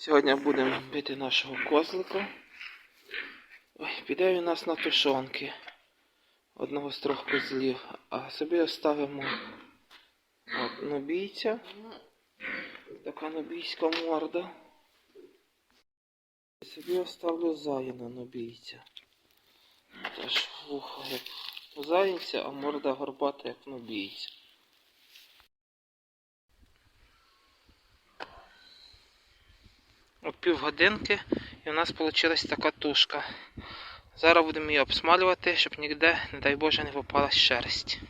Сьогодні будемо бити нашого козлика. Ой, піде у нас на тушонки. Одного з трьох козлів. А собі оставимо нобійця. Така нобійська морда. І собі оставлю заїна нобійця. Теж вухо як у заїнця, а морда горбата як в нобійця. От півгодинки і у нас вийшла така тушка. Зараз будемо її обсмалювати, щоб ніде, не дай Боже, не попалась шерсть.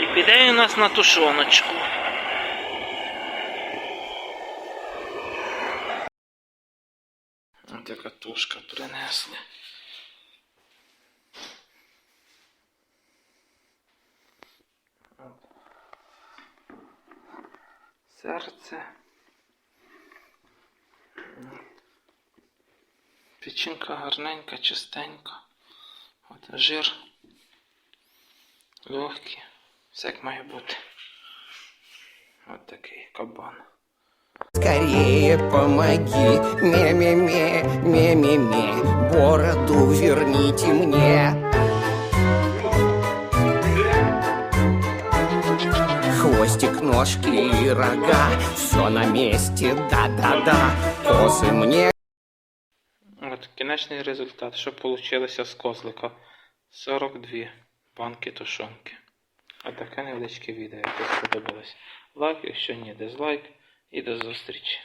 І піде у нас на тушоночку. Ось яка тушка принесли. Серце. Печінка гарненька, чистенька. От жир. Легкі. Все як має бути. От такий кабан. Скорее помоги, ме-ме-ме, ме-ме-ме, бороду верните мне. Хвостик, ножки и рога, все на месте, да-да-да, косы мне. От кінечний результат, що вийшло з козлика. 42 банки тушонки. А таке невеличке відео, яке сподобалось. Лайк, якщо ні, дизлайк. І до зустрічі.